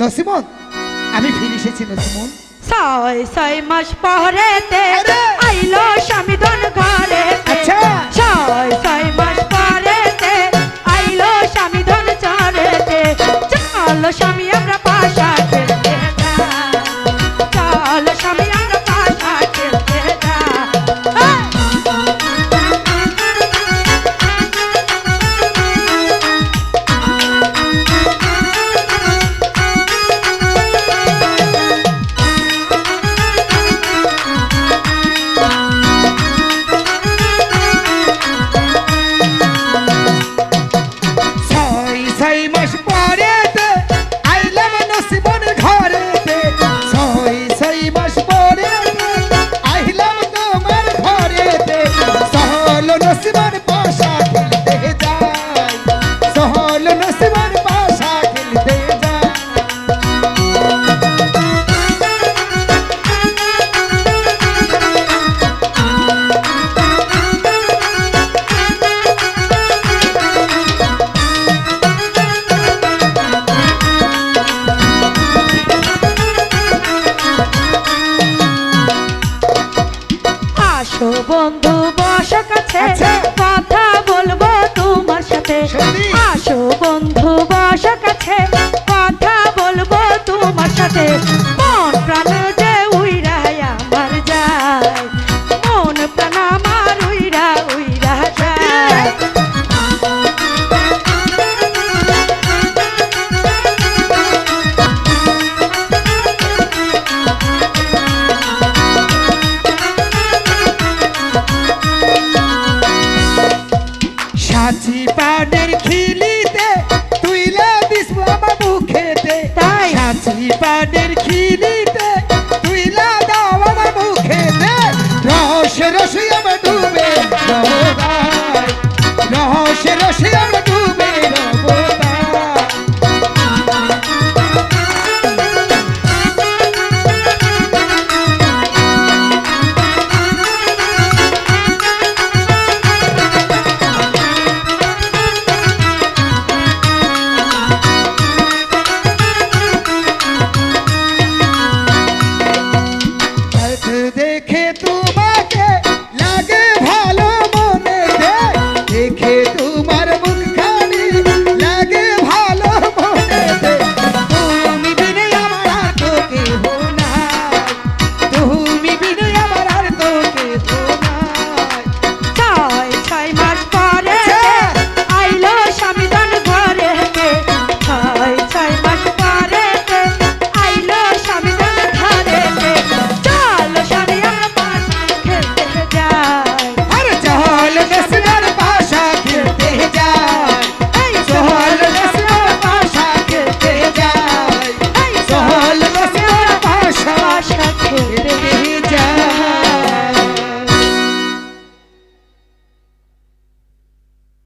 নসিমন আমি ফিরে এসেছি নসিমন। ছয় ছয় মাস পরেতে বন্ধু বস কাছে আচ্ছা। কথা বলব তোমার সাথে? আসো বন্ধু বস কাছে কথা বলব তোমার সাথে সাচি পানের খিলিতে তুই দিস আমার মুখেতে। তাই? সাচি পানের খিলিতে তুই দাও আমার মুখেতে। রস রসি আমার ডুবে। রহস্য রসি আমার